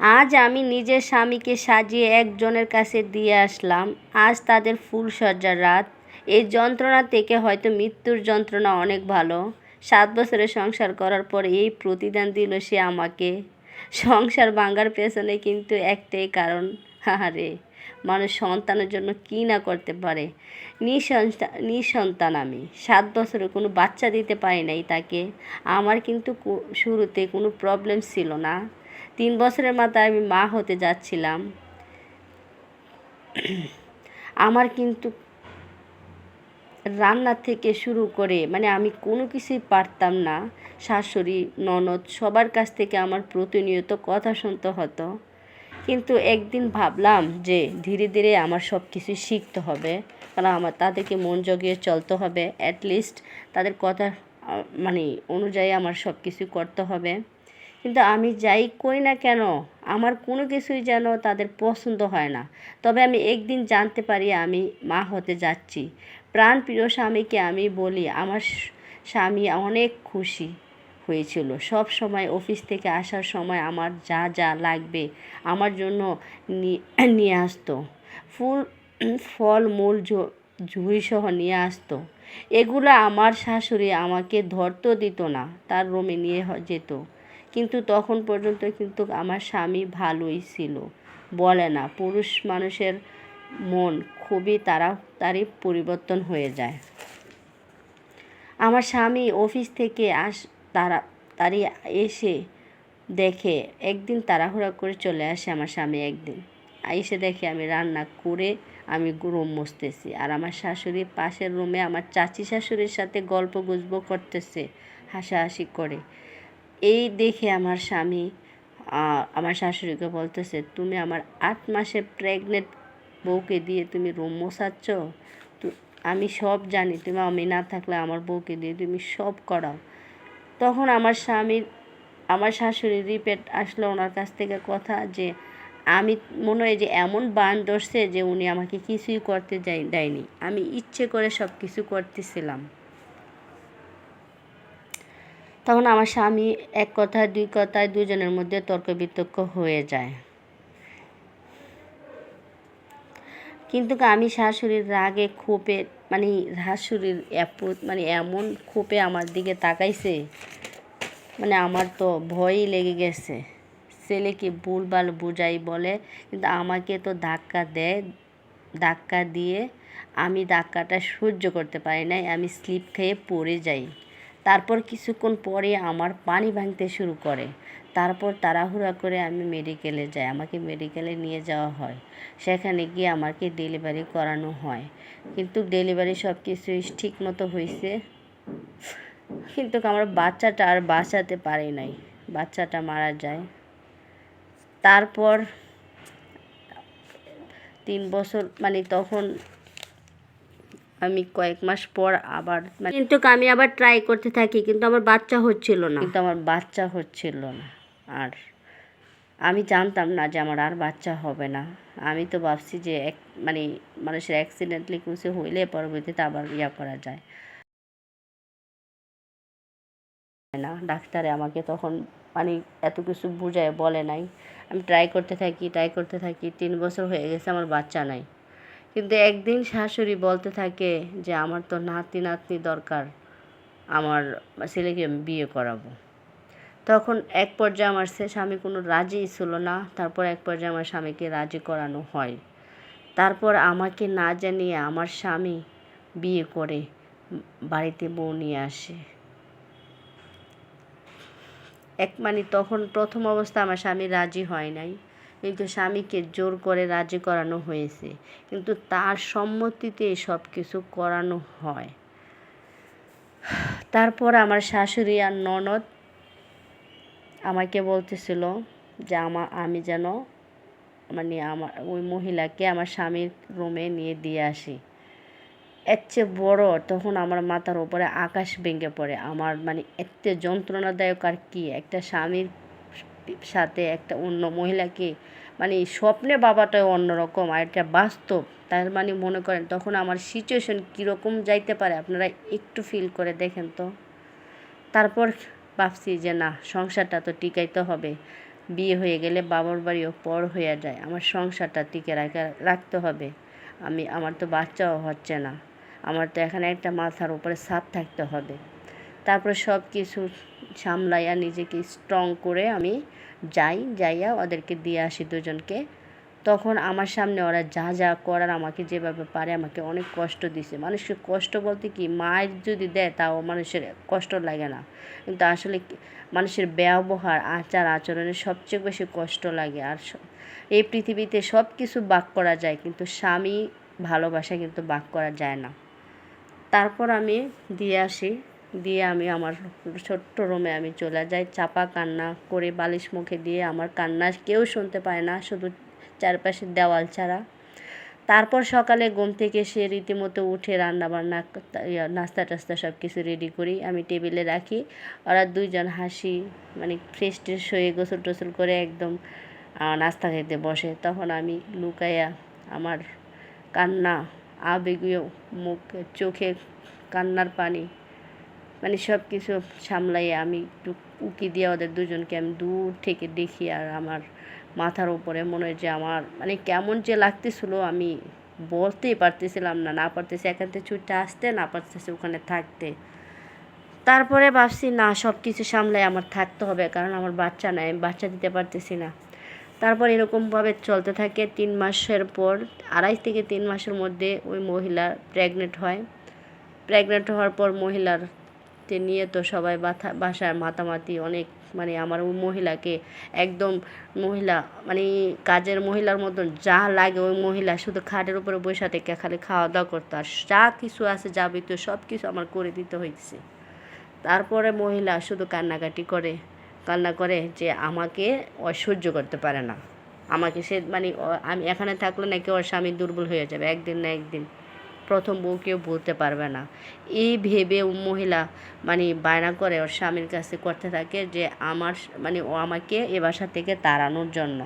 আজ আমি নিজের স্বামীকে সাজিয়ে একজনের কাছে দিয়ে আসলাম। আজ তাদের ফুলসজ্জার রাত। এই যন্ত্রণা থেকে হয়তো মৃত্যুর যন্ত্রণা অনেক ভালো। সাত বছরের সংসার করার পর এই প্রতিদান দিল সে আমাকে। সংসার ভাঙার পেছনে কিন্তু একটাই কারণ। আরে মানুষ সন্তানের জন্য কী না করতে পারে? নিঃসন্তান আমি। সাত বছরে কোনো বাচ্চা দিতে পারি নাই তাকে। আমার কিন্তু শুরুতে কোনো প্রবলেম ছিল না। তিন বছরের মাথায় আমি মা হতে যাচ্ছিলাম। আমার কিন্তু রান্না থেকে শুরু করে মানে আমি কোনো কিছুই পারতাম না। শাশুড়ি, ননদ সবার কাছ থেকে আমার প্রতিনিয়ত কথা শুনতে হতো। কিন্তু একদিন ভাবলাম যে ধীরে ধীরে আমার সব কিছু শিখতে হবে। কারণ আমার তাদেরকে মন জগিয়ে চলতে হবে। অ্যাটলিস্ট তাদের কথা মানে অনুযায়ী আমার সব কিছু করতে হবে। কিন্তু আমি যাই করি না কেন, আমার কোনো কিছুই যেন তাদের পছন্দ হয় না। তবে আমি একদিন জানতে পারি আমি মা হতে যাচ্ছি। প্রাণ প্রিয় স্বামীকে আমি বলি, আমার স্বামী অনেক খুশি হয়েছিল। সব সময় অফিস থেকে আসার সময় আমার যা যা লাগবে আমার জন্য নিয়ে আসতো। ফুল, ফল, মূল সহ নিয়ে আসতো। এগুলো আমার শাশুড়ি আমাকে ধরতে দিত না। তার রুমে নিয়ে যেত। কিন্তু তখন পর্যন্ত কিন্তু আমার স্বামী ভালোই ছিল। বলে না, পুরুষ মানুষের মন খুবই তাড়াতাড়ি পরিবর্তন হয়ে যায়। আমার স্বামী অফিস থেকে আস তারা তাড়ি এসে দেখে একদিন তাড়াহুড়া করে চলে আসে আমার স্বামী একদিন। এসে দেখে আমি রান্না করে আমি রুম মুছতেছি আর আমার শাশুড়ি পাশের রুমে আমার চাচি শাশুড়ির সাথে গল্প গুজব করতেছে, হাসাহাসি করে। এই দেখে আমার স্বামী আমার শাশুড়িকে বলতেছে, তুমি আমার আট মাসে প্রেগনেন্ট বউকে দিয়ে তুমি রুম মোছাচ্ছ? আমি সব জানি, তুমি আমি না থাকলে আমার বউকে দিয়ে তুমি সব করাও। তখন আমার স্বামীর, আমার শাশুড়ির রিপেট আসলো ওনার কাছ থেকে কথা যে, আমি মনে হয় যে এমন বান ধরছে যে উনি আমাকে কিছুই করতে যাই, দেয়নি। আমি ইচ্ছে করে সব কিছু করতেছিলাম। তখন আমার স্বামী এক কথায় দুই কথায় দুজনের মধ্যে তর্ক বিতর্ক হয়ে যায়। কিন্তু আমি শাশুড়ির রাগে, ক্ষোভে মানে শাশুড়ির অ্যাপ্রো- মানে এমন ক্ষোভে আমার দিকে তাকাইছে মানে আমার তো ভয়ই লেগে গেছে। ছেলেকে ভুলভাল বুঝাই বলে, কিন্তু আমাকে তো ধাক্কা দেয় ধাক্কা দিয়ে আমি ধাক্কাটা সহ্য করতে পারি নাই, আমি স্লিপ খেয়ে পড়ে যাই। তারপর কিছুক্ষণ পরে আমার পানি ভাঙতে শুরু করে। তারপর তাড়াহুড়া করে আমি মেডিকেলে যাই। আমাকে মেডিকেলে নিয়ে যাওয়া হয়। সেখানে গিয়ে আমাকে ডেলিভারি করানো হয়। কিন্তু ডেলিভারি সব কিছুই ঠিক মতো হয়েছে কিন্তু আমার বাচ্চাটা আর বাঁচাতে পারি নাই। বাচ্চাটা মারা যায়। তারপর তিন বছর মানে তখন আমি কয়েক মাস পর আবার মানে কিন্তু আমি আবার ট্রাই করতে থাকি, কিন্তু আমার বাচ্চা হচ্ছিল না। কিন্তু আমার বাচ্চা হচ্ছিল না। আর আমি জানতাম না যে আমার আর বাচ্চা হবে না। আমি তো ভাবছি যে এক মানে মানুষের অ্যাক্সিডেন্টলি কিছু হইলে পরবর্তীতে আবার ইয়া করা যায়। না, ডাক্তারে আমাকে তখন মানে এত কিছু বুঝায়, বলে নাই। আমি ট্রাই করতে থাকি ট্রাই করতে থাকি, তিন বছর হয়ে গেছে আমার বাচ্চা নাই। কিন্তু একদিন শাশুড়ি বলতে থাকে যে, আমার তো নাতি, নাতনি দরকার, আমার ছেলেকে আমি বিয়ে করাবো। তখন এক পর্যায়ে আমার সে স্বামী কোনো রাজি ছিল না, তারপর এক পর্যায়ে আমার স্বামীকে রাজি করানো হয়। তারপর আমাকে না জানিয়ে আমার স্বামী বিয়ে করে বাড়িতে বউ নিয়ে আসে। এক মানে তখন প্রথম অবস্থা আমার স্বামী রাজি হয় নাই। কিন্তু স্বামীকে জোর করে রাজি করানো হয়েছে, কিন্তু তার সম্মতিতে সব কিছু করানো হয়। তারপর আমার শাশুড়ি আর ননদ আমাকে বলতেছিল যে আমা, আমি যেন মানে আমার, ওই মহিলাকে আমার স্বামীর রুমে নিয়ে দিয়ে আসি। এর চেয়ে বড় তখন আমার মাথার ওপরে আকাশ ভেঙে পড়ে। আমার মানে এত যন্ত্রণাদায়ক আর কি, একটা স্বামীর সাথে একটা অন্য মহিলাকে মানে স্বপ্নে বাবাটাও অন্যরকম আর এটা বাস্তব। তার মানে মনে করেন তখন আমার সিচুয়েশন কীরকম যাইতে পারে? আপনারা একটু ফিল করে দেখেন তো। তারপর ভাবছি যে না, সংসারটা তো টিকাইতে হবে। বিয়ে হয়ে গেলে বাবার বাড়িও পর হয়ে যায়। আমার সংসারটা টিকে রাখা, রাখতে হবে। আমি, আমার তো বাচ্চাও হচ্ছে না। আমার তো এখানে একটা মাথার উপরে ছাদ থাকতে হবে। তারপরে সব কিছু সামলাইয়া নিজেকে স্ট্রং করে আমি যাই, যাইয়া ওদেরকে দিয়ে আসি দুজনকে। তখন আমার সামনে ওরা যা যা করার আমাকে যেভাবে পারে আমাকে অনেক কষ্ট দিছে। মানুষকে কষ্ট বলতে কি, মায়ের যদি দেয় তাও মানুষের কষ্ট লাগে না। কিন্তু আসলে মানুষের ব্যবহার, আচার, আচরণে সবচেয়ে বেশি কষ্ট লাগে। আর এই পৃথিবীতে সব কিছু বাক করা যায় কিন্তু স্বামী ভালোবাসা কিন্তু বাক করা যায় না। তারপর আমি দিয়ে আসি দিয়ে আমি আমার ছোট্ট রুমে আমি চলে যাই। চাপা কান্না করে বালিশ মুখে দিয়ে আমার কান্না কেউ শুনতে পায় না, শুধু চারপাশের দেওয়াল ছাড়া। তারপর সকালে ঘুম থেকে সে রীতিমতো উঠে রান্না বান্না নাস্তা টাস্তা সব কিছু রেডি করি। আমি টেবিলে রাখি। ওরা দুইজন হাসি মানে ফ্রেশ ট্রেশ হয়ে গোসল টোসল করে একদম নাস্তা খেতে বসে। তখন আমি লুকাইয়া আমার কান্না, আবেগীয় মুখ, চোখে কান্নার পানি মানে সব কিছু সামলাইয়া আমি একটু উকি দিয়ে ওদের দুজনকে আমি দূর থেকে দেখি আর আমার মাথার উপরে মনে হয় যে আমার মানে কেমন যে লাগতেছিল, আমি বলতেই পারতেছিলাম না না পারতেছি এখান থেকে ছুটতে আসতে, না পারতেছি ওখানে থাকতে। তারপরে ভাবছি, না সব কিছু সামলাই আমার থাকতে হবে, কারণ আমার বাচ্চা নাই বাচ্চা দিতে পারতেছি না। তারপর এরকমভাবে চলতে থাকে তিন মাসের পর, আড়াই থেকে তিন মাসের মধ্যে ওই মহিলা প্রেগনেন্ট হয়। প্রেগনেন্ট হওয়ার পর মহিলার তে নিয়ে তো সবাই বাথা বাসায় মাতামাতি অনেক মানে আমার ওই মহিলাকে একদম মহিলা মানে কাজের মহিলার মতন যা লাগে ওই মহিলা শুধু খাটের উপরে বসে থেকে খালি খাওয়া দাওয়া করতো। আর যা কিছু আছে যাবতীয় সব কিছু আমার করে দিতে হয়েছে তারপরে মহিলা শুধু কান্নাকাটি করে, কান্না করে যে আমাকে অসহ্য করতে পারে না। আমাকে সে মানে আমি এখানে থাকলে নাকি ওর স্বামী দুর্বল হয়ে যাবে একদিন না একদিন। প্রথম বউ কেউ বলতে পারবে না। এই ভেবে মহিলা মানে বায়না করে ওর স্বামীর কাছে করতে থাকে যে, আমার মানে ও আমাকে এ বাসা থেকে তাড়ানোর জন্য।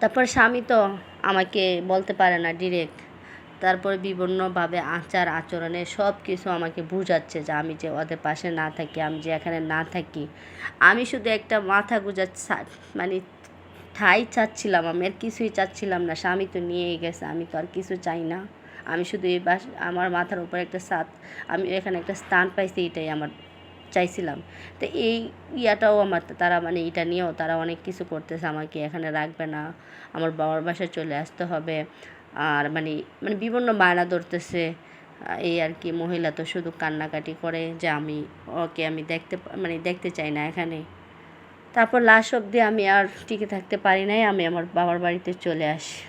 তারপর স্বামী তো আমাকে বলতে পারে না ডিরেক্ট তারপর বিভিন্নভাবে আচার আচরণে সব কিছু আমাকে বুঝাচ্ছে যে, আমি যে ওদের পাশে না থাকি, আমি যে এখানে না থাকি, আমি শুধু একটা মাথা গুজা মানে ঠাই চাচ্ছিলাম, আমি আর কিছুই চাচ্ছিলাম না, স্বামী তো নিয়েই গেছে, আমি তো আর কিছু চাই না। আমি শুধু এই বাস, আমার মাথার উপর একটা সাত, আমি এখানে একটা স্থান পাইছি, এটাই আমার চাইছিলাম। তো এই ইয়াটাও আমার, তারা মানে এটা নিয়েও তারা অনেক কিছু করতেছে, আমাকে এখানে রাখবে না, আমার বাবার বাসায় চলে আসতে হবে। আর মানে মানে বিভিন্ন বায়না ধরতেছে এই আর কি মহিলা তো শুধু কান্নাকাটি করে যে আমি, ওকে আমি দেখতে মানে দেখতে চাই না এখানে। তারপর লাস্ট অবধি আমি আর টিকে থাকতে পারি নাই, আমি আমার বাবার বাড়িতে চলে আসি।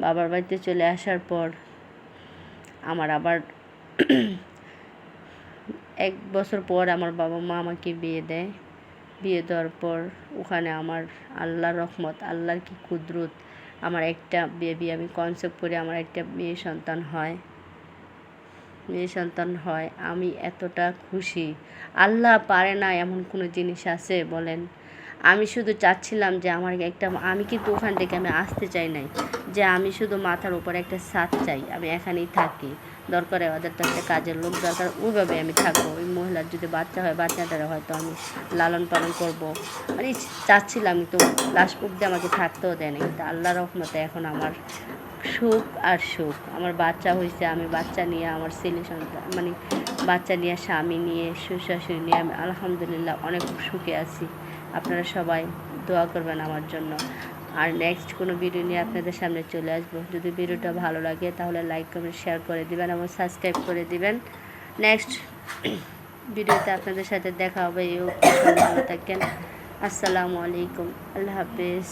বাবার বাড়িতে চলে আসার পর আমার আবার এক বছর পর আমার বাবা মা আমাকে বিয়ে দেয়। বিয়ে দেওয়ার পর ওখানে আমার আল্লাহর রহমত, আল্লাহর কি কুদরত, আমার একটা বেবি আমি কনসেপ্ট করে আমার একটা মেয়ে সন্তান হয়। মেয়ে সন্তান হয়, আমি এতটা খুশি। আল্লাহ পারে না এমন কোনো জিনিস আছে, বলেন। আমি শুধু চাচ্ছিলাম যে আমার একটা, আমি কিন্তু ওখান থেকে আমি আসতে চাই নাই, যে আমি শুধু মাথার উপর একটা ছাদ চাই, আমি এখানেই থাকি। দরকারে ওদের তো একটা কাজের লোক দরকার, ওইভাবে আমি থাকব। ওই মহিলার যদি বাচ্চা হয়, বাচ্চাটারা হয়তো আমি লালন পালন করব। মানে চাচ্ছিলাম, কিন্তু লাস্ট অব্দি আমাকে থাকতেও দেয়নি কিন্তু আল্লাহ রহমতে এখন আমার সুখ আর সুখ। আমার বাচ্চা হয়েছে, আমি বাচ্চা নিয়ে, আমার ছেলে সন্তান মানে বাচ্চা নিয়ে, স্বামী নিয়ে শ্বশুর নিয়ে, আমি আলহামদুলিল্লাহ অনেক সুখে আছি। আপনারা সবাই দোয়া করবেন আমার জন্য। আর নেক্সট কোনো ভিডিও নিয়ে আপনাদের সামনে চলে আসব। যদি ভিডিওটা ভালো লাগে, তাহলে লাইক কমেন্ট শেয়ার করে দিবেন এবং সাবস্ক্রাইব করে দিবেন। নেক্সট ভিডিওতে আপনাদের সাথে দেখা হবে। এই ভালো থাকেন। আসসালামু আলাইকুম। আল্লাহ হাফেজ।